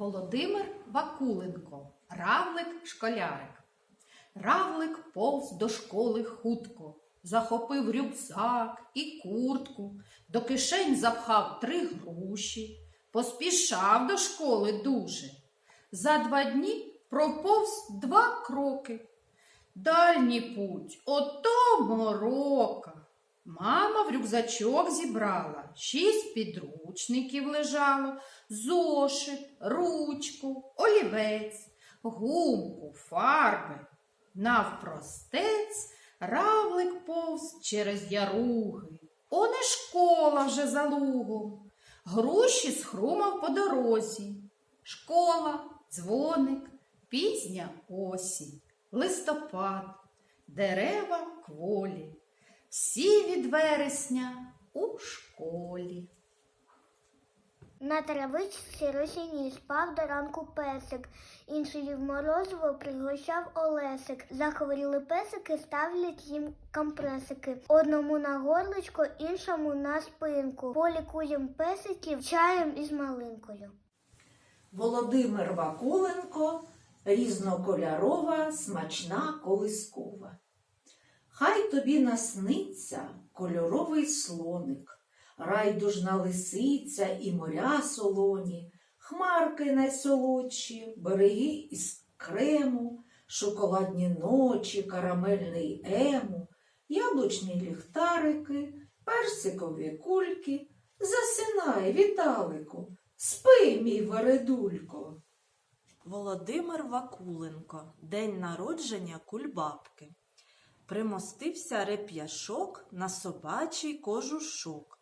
Володимир Вакуленко, равлик школярик. Равлик повз до школи хутко, захопив рюкзак і куртку, до кишень запхав три груші, поспішав до школи дуже. За два дні проповз два кроки. Дальній путь ото морока. Мама в рюкзачок зібрала, шість підручників лежало, зошит, ручку, олівець, гумку, фарби. Навпростець равлик повз через яруги. Он і школа вже за лугом. Груші схрумав по дорозі. Школа, дзвоник, пізня осінь, листопад, дерева кволі. Всі від вересня у школі. На травичці росіні спав до ранку песик, інший в морозиво пригощав Олесик. Захворіли песики, ставлять їм компресики. Одному на горличко, іншому на спинку. Полікуєм песиків чаєм із малинкою. Володимир Вакуленко різнокольорова, смачна колискова. Хай тобі насниться кольоровий слоник, райдужна лисиця і моря солоні, хмарки найсолодші, береги із крему, шоколадні ночі, карамельний ему, яблучні ліхтарики, персикові кульки. Засинай, Віталику, спи, мій вередулько. Володимир Вакуленко. День народження кульбабки. Примостився реп'яшок на собачий кожушок.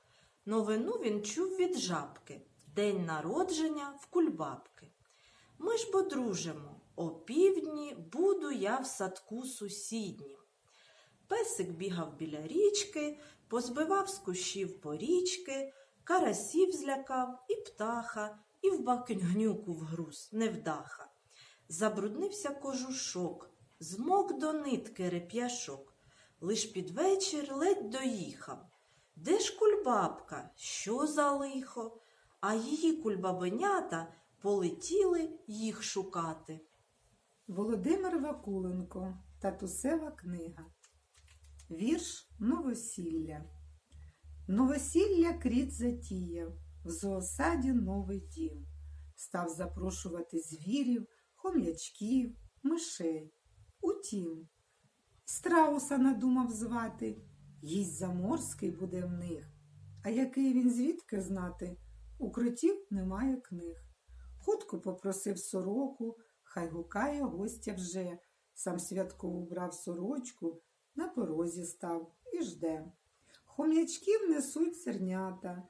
Новину він чув від жабки. День народження в кульбабки. Ми ж подружимо. О півдні буду я в садку сусіднім. Песик бігав біля річки, позбивав з кущів порічки, карасів злякав і птаха, і в бакенгнюку вгруз, невдаха. Забруднився кожушок, змок до нитки реп'яшок. Лиш під вечір ледь доїхав. Де ж кульбабка? Що за лихо? А її кульбабенята полетіли їх шукати. Володимир Вакуленко, татусева книга. Вірш Новосілля. Новосілля кріт затіяв, в зоосаді новий дім. Став запрошувати звірів, хом'ячків, мишей. Утім, страуса надумав звати, їсть заморський буде в них. А який він звідки знати? У кротів немає книг. Хутко попросив сороку, хай гукає гостя вже. Сам святко убрав сорочку, на порозі став і жде. Хом'ячків несуть сернята,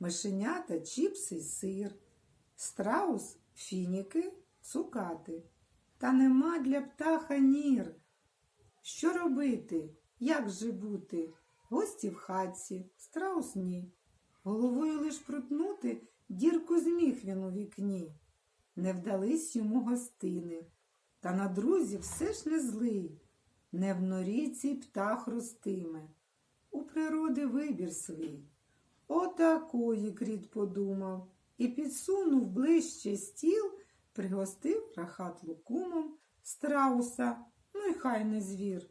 мишенята, чіпси й сир, страус, фініки, цукати. Та нема для птаха нір. Що робити? Як же бути? Гості в хатці, страус ні. Головою лиш прутнути дірку зміг він у вікні. Не вдались йому гостини. Та на друзів все ж не злий. Не в норі цей птах ростиме. У природи вибір свій. Отакої кріт подумав і підсунув ближче стіл, пригостив рахат лукумом страуса, ну й хай не звір.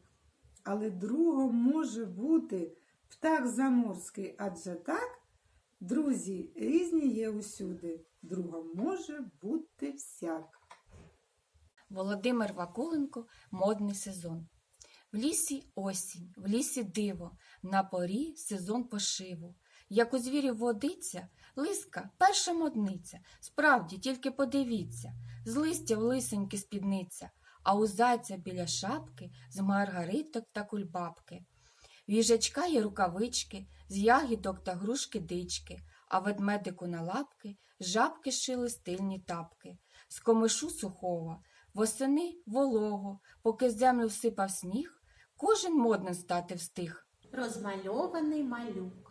Але другом може бути птах заморський, адже так, друзі, різні є усюди. Другом може бути всяк. Володимир Вакуленко модний сезон. В лісі осінь, в лісі диво, на порі сезон пошиву. Як у звірів водиться, лиска перша модниця. Справді, тільки подивіться, з листя в лисеньки спідниця, а у зайця біля шапки з маргариток та кульбабки. В їжачка є рукавички, з ягідок та грушки дички, а ведмедику на лапки жабки шили стильні тапки. З комишу сухого, восени волого, поки землю всипав сніг, кожен модним стати встиг. Розмальований малюк.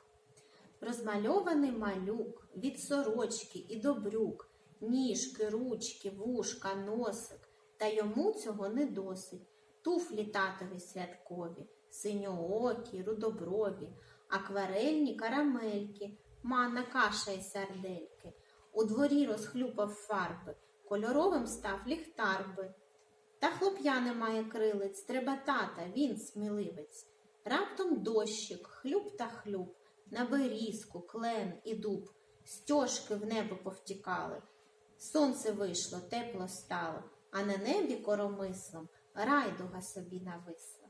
Розмальований малюк від сорочки і до брюк, ніжки, ручки, вушка, носик. Та йому цього не досить. Туфлі татові святкові, синьоокі, рудоброві, акварельні карамельки, манна каша і сардельки. У дворі розхлюпав фарби, кольоровим став ліхтар би. Та хлоп'я не має крилець, треба тата, він сміливець. Раптом дощик, хлюб та хлюб, на берізку, клен і дуб, стьожки в небо повтікали. Сонце вийшло, тепло стало, а на небі коромислом райдуга собі нависла.